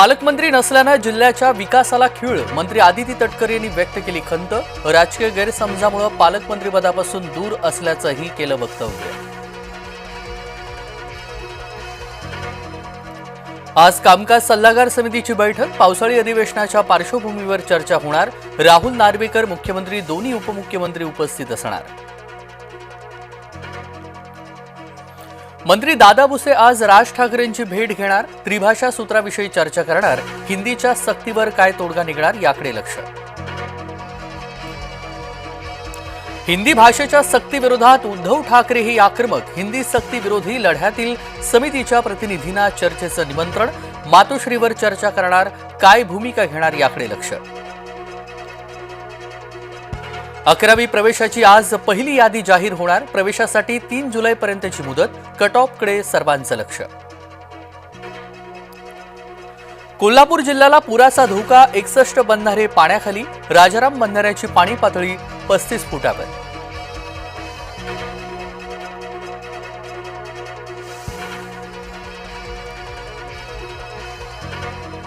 पालकमंत्री नसल्यानं जिल्ह्याच्या विकासाला खीळ मंत्री आदिती तटकरे यांनी व्यक्त केली खंत. राजकीय गैरसमजामुळे पालकमंत्रीपदापासून दूर असल्याचंही केलं वक्तव्य. आज कामकाज सल्लागार समितीची बैठक. पावसाळी अधिवेशनाच्या पार्श्वभूमीवर चर्चा होणार. राहुल नार्वेकर मुख्यमंत्री दोन्ही उपमुख्यमंत्री उपस्थित असणार. मंत्री दादा भुसे आज राज ठाकरेंची भेट घेणार. त्रिभाषा सूत्राविषयी चर्चा करणार. हिंदीच्या सक्तीवर काय तोडगा निघणार याकडे लक्ष. हिंदी भाषेच्या सक्तीविरोधात उद्धव ठाकरे ही आक्रमक. हिंदी सक्ती विरोधी लढ्यातील समितीच्या प्रतिनिधींना चर्चेचं निमंत्रण. मातोश्रीवर चर्चा करणार. काय भूमिका घेणार याकडे लक्ष. अकरावी प्रवेशाची आज पहिली यादी जाहीर होणार. प्रवेशासाठी तीन जुलैपर्यंतची मुदत. कट ऑफकडे सर्वांचं लक्ष. कोल्हापूर जिल्ह्याला पुराचा धोका. एकसष्ट बंधारे पाण्याखाली. राजाराम बंधाऱ्याची पाणी पातळी पस्तीस फुटावर.